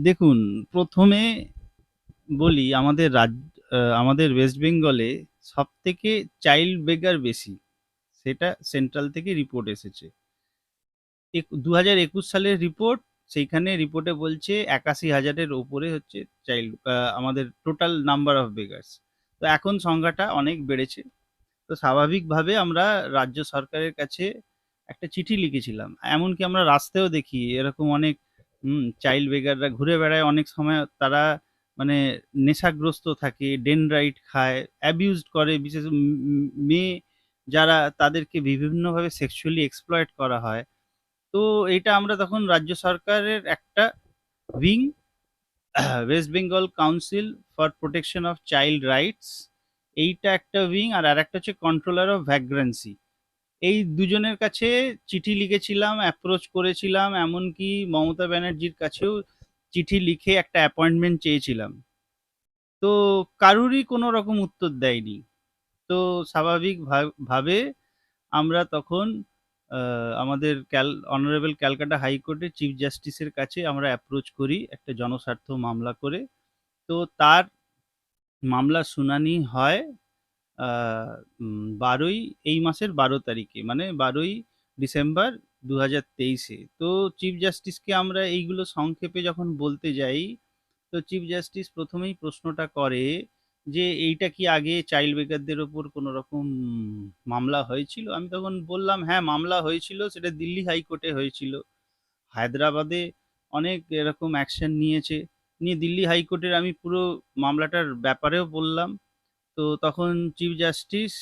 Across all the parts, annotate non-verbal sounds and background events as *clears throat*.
দেখুন, প্রথমে বলি আমাদের রাজ আমাদের ওয়েস্ট বেঙ্গলে সব থেকে চাইল্ড বেগার বেশি। সেটা সেন্ট্রাল থেকে রিপোর্ট এসেছে। এক ২০২১ সালের রিপোর্ট, সেইখানে রিপোর্টে বলছে একাশি হাজারের ওপরে হচ্ছে চাইল্ড আমাদের টোটাল নাম্বার অফ বেগারস। তো এখন সংখ্যাটা অনেক বেড়েছে। তো স্বাভাবিকভাবে আমরা রাজ্য সরকারের কাছে একটা চিঠি লিখেছিলাম। এমনকি আমরা রাস্তায়ও দেখি এরকম অনেক হুম, চাইল্ড বেগাররা ঘুরে বেড়ায় অনেক সময় তারা মানে নেশাগ্রস্ত থাকে, ডেনরাইট খায়, অ্যাবিউজড করে বিশেষ মেয়ে যারা তাদেরকে বিভিন্নভাবে সেক্সুয়ালি এক্সপ্লয়েট করা হয়। তো এটা আমরা তখন রাজ্য সরকারের একটা wing West Bengal council for protection of child rights এইটা একটা উইং আর আরেকটা হচ্ছে কন্ট্রোলার অফ ভ্যাগ্রান্সি। এই দুজনের কাছে চিঠি লিখেছিলাম, অ্যাপ্রোচ করেছিলাম, এমনকি মমতা ব্যানার্জির কাছেও চিঠি লিখে একটা অ্যাপয়েন্টমেন্ট চেয়েছিলাম। তো কারুরই কোনো রকম উত্তর দেয়নি। তো স্বাভাবিক ভাবে আমরা তখন আমাদের ক্যাল অনারেবল ক্যালকাটা হাইকোর্টে চিফ জাস্টিসের কাছে আমরা অ্যাপ্রোচ করি একটা জনস্বার্থ মামলা করে। তো তার মামলার শুনানি হয় ১২ই এই মাসের ১২ তারিখে মানে ১২ই ডিসেম্বর দু হাজার তেইশে তো চিফ জাস্টিসকে আমরা এইগুলো সংক্ষেপে যখন বলতে যাই, তো চিফ জাস্টিস প্রথমেই প্রশ্নটা করে যে, "এইটা কি আগে চাইল্ড বেকারদের ওপর কোনো রকম মামলা হয়েছিল?" আমি তখন বললাম, "হ্যাঁ, মামলা হয়েছিল। সেটা দিল্লি হাইকোর্টে হয়েছিল। হায়দ্রাবাদে অনেক এরকম অ্যাকশন নিয়েছে। নিয়ে দিল্লি হাইকোর্টের আমি পুরো মামলাটার ব্যাপারেও বললাম। তো তখন চিফ জাস্টিস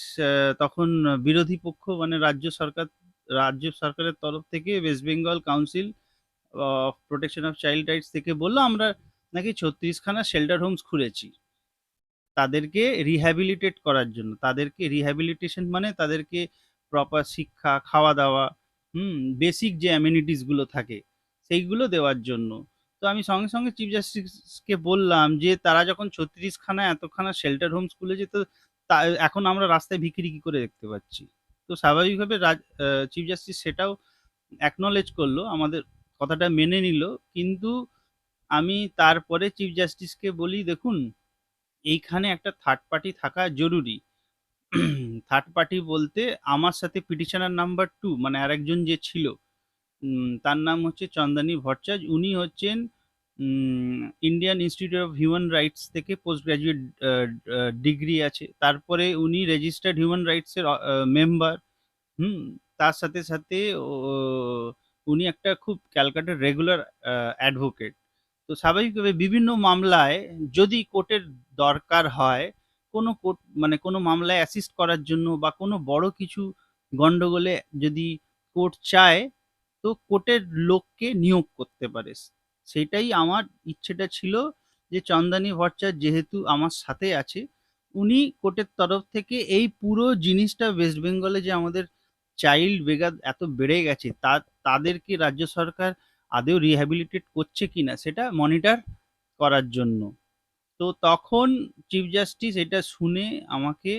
তখন বিরোধী পক্ষ মানে রাজ্য সরকার রাজ্য সরকারের তরফ থেকে West Bengal council of protection of child rights থেকে বলল, "আমরা নাকি ছত্রিশখানা শেল্টার হোমস খুলেছি।" তাদেরকে রিহ্যাবিলিটেট করার জন্য। তাদেরকে রিহ্যাবিলিটেশন মানে তাদেরকে প্রপার শিক্ষা, খাওয়া-দাওয়া, হুম? বেসিক যে অ্যামেনিটিসগুলো থাকে, সেইগুলো দেওয়ার জন্য। তো আমি সঙ্গে, সঙ্গে চিফ জাস্টিসকে বললাম যে, "তারা যখন ৩৬ খানা এতখানা শেল্টার হোমস খুলেছে তো এখন আমরা রাস্তায় ভিখিরি কি করে দেখতে পাচ্ছি?" তো স্বাভাবিকভাবে চিফ জাস্টিস সেটাও অ্যাকনোলেজ করল আমাদের কথাটা মেনে নিল। কিন্তু আমি তারপরে চিফ জাস্টিসকে বলি, "দেখুন, এইখানে একটা থার্ড পার্টি থাকা জরুরি।" *clears throat* থার্ড পার্টি বলতে আমার সাথে পিটিশনার নাম্বার টু মানে আরেকজন যে ছিল, তার নাম হচ্ছে চন্দানী ভট্টাচার্য। উনি হচ্ছেন Indian institute of human rights থেকে পোস্ট গ্র্যাজুয়েট ডিগ্রি আছে। তারপরে উনি রেজিস্টার্ড হিউম্যান রাইটস এর অ আ মেম্বার, হুম? তার সাথে, সাথে উনি একটা খুব ক্যালকাটার রেগুলার অ্যাডভোকেট। তো স্বাভাবিকভাবে বিভিন্ন মামলায় যদি কোর্টের দরকার হয়, কোনো কোর্ট মানে কোনো মামলায় অ্যাসিস্ট করার জন্য বা কোনো বড় কিছু গন্ডগোলে যদি কোর্ট চায়, তো কোর্টের লোককে নিয়োগ করতে পারে। সেটাই আমার ইচ্ছেটা ছিল যে চন্দানী ভট্টাচার্য যেহেতু আমার সাথে আছে, উনি কোর্টের তরফ থেকে এই পুরো জিনিসটা ওয়েস্ট বেঙ্গলে যে আমাদের চাইল্ড বেগার এত বেড়ে গেছে, তা তাদেরকে রাজ্য সরকার আদেও রিহ্যাবিলিটেট করছে কিনা সেটা মনিটর করার জন্য। তো তখন চিফ জাস্টিস এটা শুনে আমাকে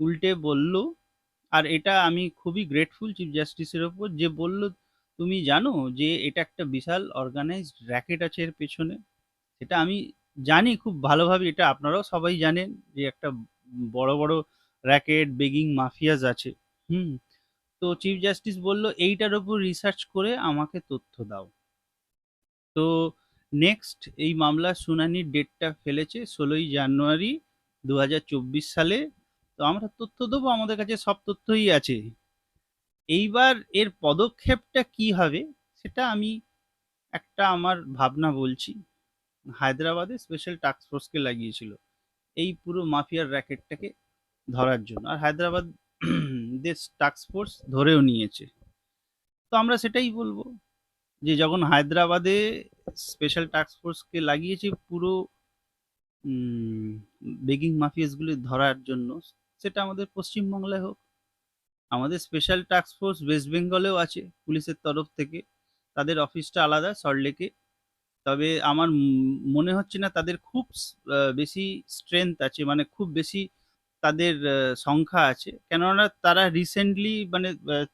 উল্টে বলল, আর এটা আমি খুবই গ্রেটফুল চিফ জাস্টিসের ওপর যে বলল, "তুমি জানো যে এটা একটা বিশাল অর্গানাইজড র‍্যাকেট আছে এর পেছনে?" সেটা আমি জানি খুব ভালোভাবে এটা আপনারাও সবাই জানেন যে একটা বড়, বড় র‍্যাকেট, বেগিং মাফিয়াস আছে, হুম? তো চিফ জাস্টিস বলল, "এইটার ওপর রিসার্চ করে আমাকে তথ্য দাও।" তো নেক্সট এই মামলার শুনানির ডেটটা ফেলেছে ১৬ই জানুয়ারি ২০২৪ সালে। তো আমরা তথ্য দেবো, আমাদের কাছে সব তথ্যই আছে। এইবার এর পদক্ষেপটা কি হবে সেটা আমি একটা আমার ভাবনা বলছি। হায়দ্রাবাদে স্পেশাল টাস্ক ফোর্সকে লাগিয়েছিল। এই পুরো মাফিয়ার র‍্যাকেটটাকে ধরার জন্য। আর হায়দ্রাবাদ দের টাস্ক ফোর্স ধরেও নিয়েছে। তো আমরা সেটাই বলব যে যখন হায়দ্রাবাদে স্পেশাল টাস্ক ফোর্সকে লাগিয়েছে পুরো বেগিং মাফিয়াসগুলি ধরার জন্য, সেটা আমাদের পশ্চিমবাংলায় হোক। আমাদের স্পেশাল টাস্ক ফোর্স ওয়েস্ট বেঙ্গলেও আছে পুলিশের তরফ থেকে। তাদের অফিসটা আলাদা সল্টলেকে। তবে আমার মনে হচ্ছে না তাদের খুব বেশি স্ট্রেংথ আছে মানে খুব বেশি তাদের সংখ্যা আছে। কেননা তারা রিসেন্টলি মানে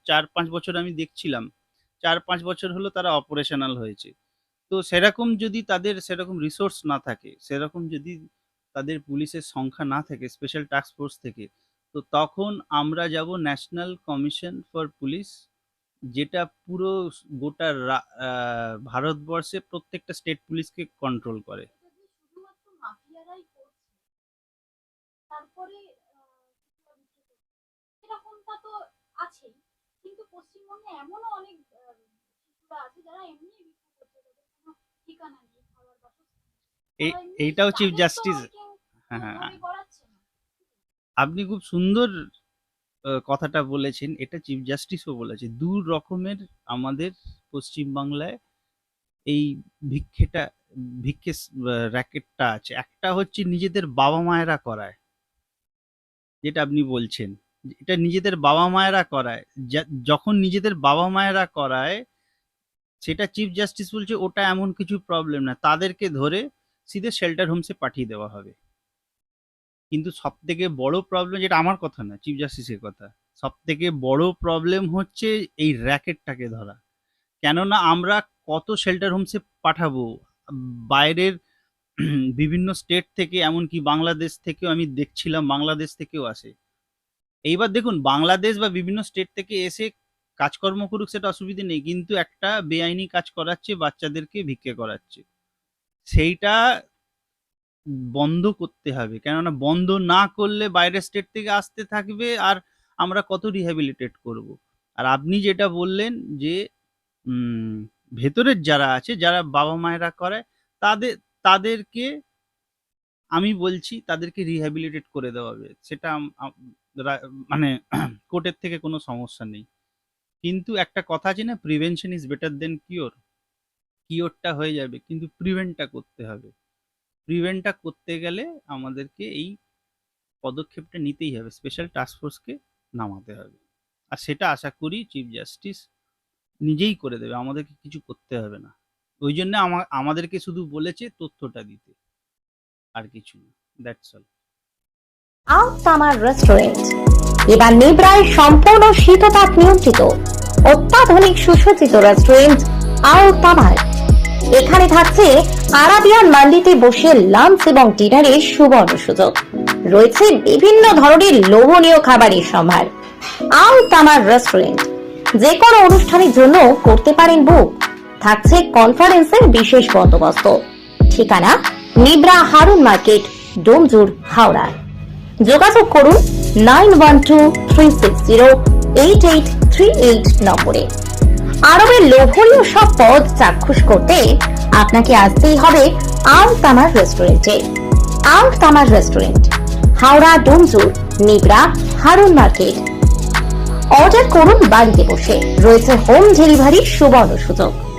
চার ৪-৫ বছর আমি দেখছিলাম। ৪-৫ বছর হলো তারা অপারেশনাল হয়েছে। তো সেরকম যদি তাদের সেরকম রিসোর্স না থাকে, সেরকম যদি তাদের পুলিশের সংখ্যা না থাকে স্পেশাল টাস্ক ফোর্স থেকে তো তখন আমরা যাব ন্যাশনাল কমিশন ফর পুলিশ যেটা পুরো গোটা ভারতবর্ষে প্রত্যেকটা স্টেট পুলিশকে কন্ট্রোল করে তারপরে। এরকমটা তো আছেই কিন্তু পশ্চিমবঙ্গে এমনও অনেক শিশুরা আছে যারা এমনি ঠিকানা নেই এইটাও চিফ জাস্টিস হ্যাঁ হ্যাঁ। আপনি খুব সুন্দর কথাটা বলেছেন। এটা চিফ জাস্টিসও বলেছে। দু রকমের আমাদের পশ্চিমবাংলায় এই ভিক্ষেটা ভিক্ষে র্যাকেটটা আছে। একটা হচ্ছে নিজেদের বাবা মায়েরা করায় যেটা আপনি বলছেন। এটা নিজেদের বাবা মায়েরা করায়। যখন নিজেদের বাবা মায়েরা করায় সেটা চিফ জাস্টিস বলছে ওটা এমন কিছু প্রবলেম না। তাদেরকে ধরে সিধে শেল্টার হোমসে পাঠিয়ে দেওয়া হবে। কিন্তু সব থেকে বড় প্রবলেম যেটা আমার কথা না চিফ জাস্টিসের কথা সব থেকে বড় প্রবলেম হচ্ছে এই র্যাকেটটাকে ধরা। কেননা আমরা কত শেল্টার হোমসে পাঠাবো? বাইরের *clears throat* বিভিন্ন স্টেট থেকে, এমনকি বাংলাদেশ থেকেও আমি দেখছিলাম বাংলাদেশ থেকেও আসে। এইবার দেখুন বাংলাদেশ বা বিভিন্ন স্টেট থেকে এসে কাজকর্ম করুক, সেটা অসুবিধে নেই, কিন্তু একটা বেআইনি কাজ করাচ্ছে, বাচ্চাদেরকে ভিক্ষে করাচ্ছে। সেইটা বন্ধ করতে হবে। কেননা বন্ধ না করলে বাইরের স্টেট থেকে আসতে থাকবে আর আমরা কত রিহ্যাবিলিটেট করব। আর আপনি যেটা বললেন যে ভেতরের যারা আছে, যারা বাবা মায়েরা করে তাদের তাদেরকে আমি বলছি তাদেরকে রিহ্যাবিলিটেট করে দেওয়া হবে। সেটা মানে *clears throat* কোর্টের থেকে কোনো সমস্যা নেই। কিন্তু একটা কথা আছে না prevention is better than cure কিওরটা হয়ে যাবে, কিন্তু প্রিভেন্টটা করতে হবে। প্রিভেন্টটা করতে গেলে আমাদেরকে এই পদক্ষেপটা নিতেই হবে। স্পেশাল টাস্ক ফোর্সকে নামাতে হবে। আর সেটা আশা করি চিফ জাস্টিস নিজেই করে দেবে, আমাদেরকে কিছু করতে হবে না। ওই জন্য আমাদেরকে শুধু বলেছে তথ্যটা দিতে। আর কিছু না দ্যাটস অল আউট সামার রেস্টুরেন্ট এবার নিব্রায় সম্পূর্ণ শীততাপ নিয়ন্ত্রিত, অত্যাধুনিক সুসজ্জিত রেস্টুরেন্ট আউট তামার এখানে থাকছে আরাবিয়ান মান্ডিতে বসে লাঞ্চ এবং ডিনারের সুবর্ণ সুযোগ। রয়েছে বিভিন্ন ধরনের লোভনীয় খাবারের সম্ভার। আউট তামার রেস্টুরেন্ট যে কোনো অনুষ্ঠানের জন্য করতে পারেন বুক থাকছে কনফারেন্সের বিশেষ বন্দোবস্ত। ঠিকানা, নিব্রা হারুন মার্কেট, ডোমজুর, হাওড়া। যোগাযোগ করুন nine one two three six zero eight eight three eight নম্বরে। আরবের লোভনীয় সব পদ চাক্ষুষ করতে আপনাকে আসতেই হবে আউট তামার রেস্টুরেন্টে out Tamar restaurant Howrah Domjur Nibra Harun market. Order করুন বাড়িতে বসে। রয়েছে হোম ডেলিভারির সুবর্ণ সুযোগ।